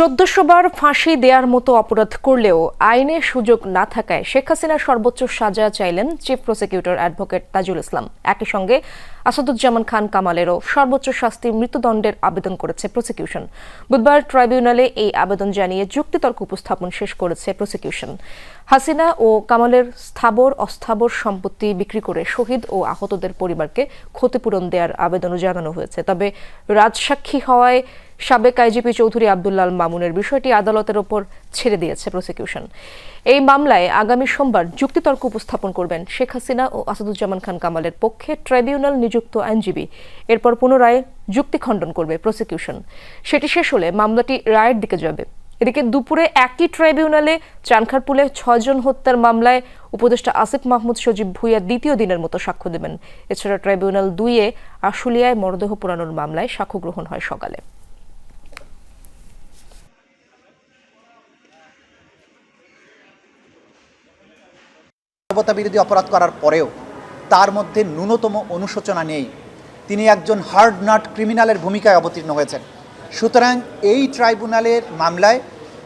চোদ্দশো বার ফাঁসি দেওয়ার মতো অপরাধ করলেও আইনে সুযোগ না থাকায় শেখ হাসিনার সর্বোচ্চ সাজা চাইলেন chief prosecutor advocate Tajul Islam. একই সঙ্গে আসাদুজ্জামান খান কামালেরও সর্বোচ্চ শাস্তি মৃত্যুদণ্ডের আবেদন করেছে প্রসিকিউশন। বুধবার ট্রাইব্যুনালে এই আবেদন জানিয়ে যুক্তিতর্ক উপস্থাপন শেষ করেছে প্রসিকিউশন। হাসিনা ও কামালের স্থাবর, অস্থাবর সম্পত্তি বিক্রি করে শহীদ ও আহতদের পরিবারকে ক্ষতিপূরণ দেওয়ার আবেদনও জানানো হয়েছে। তবে রাজসাক্ষী হওয়ায় সাবেক আইজিপি চৌধুরী আবদুল্লাল মামুনের বিষয়টি আদালতের ওপর ছেড়ে দিয়েছে প্রসিকিউশন এই মামলায় আগামী সোমবার যুক্তিতর্ক উপস্থাপন করবেন শেখ হাসিনা ও আসাদুজ্জামান খান কামালের পক্ষে ট্রাইব্যুনাল নিযুক্ত আইনজীবী। এরপর পুনরায় যুক্তি খণ্ডন করবে প্রসিকিউশন সেটি শেষ হলে মামলাটি রায়ের দিকে যাবে। এদিকে দুপুরে একই ট্রাইব্যুনালে চানখারপুলে ছয়জন হত্যার মামলায় উপদেষ্টা আসিফ মাহমুদ সজীব ভুইয়া দ্বিতীয় দিনের মতো সাক্ষ্য দেবেন। এছাড়া ট্রাইব্যুনাল দুইয়ে আশুলিয়ায় মরদেহ পোড়ানোর মামলায় সাক্ষ্য গ্রহণ হয় সকালে। মানবতা বিরোধী অপরাধ করার পরেও তার মধ্যে ন্যূনতম অনুশোচনা নেই। তিনি একজন হার্ড নাট ক্রিমিনালের ভূমিকায় অবতীর্ণ হয়েছেন। সুতরাং এই ট্রাইব্যুনালের মামলায়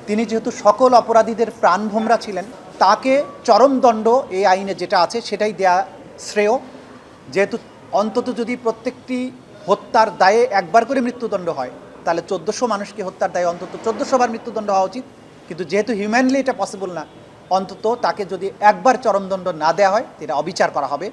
তিনি যেহেতু সকল অপরাধীদের প্রাণভোমরা ছিলেন, তাকে চরমদণ্ড এই আইনে যেটা আছে সেটাই দেয়া শ্রেয়। যেহেতু অন্তত যদি প্রত্যেকটি হত্যার দায়ে একবার করে মৃত্যুদণ্ড হয়, তাহলে চোদ্দোশো মানুষকে হত্যার দায়ে অন্তত চোদ্দোশো বার মৃত্যুদণ্ড হওয়া উচিত। কিন্তু যেহেতু হিউম্যানলি এটা পসিবল না অন্তত তাকে যদি একবার চরমদণ্ড না দেওয়া হয় সেটা অবিচার করা হবে।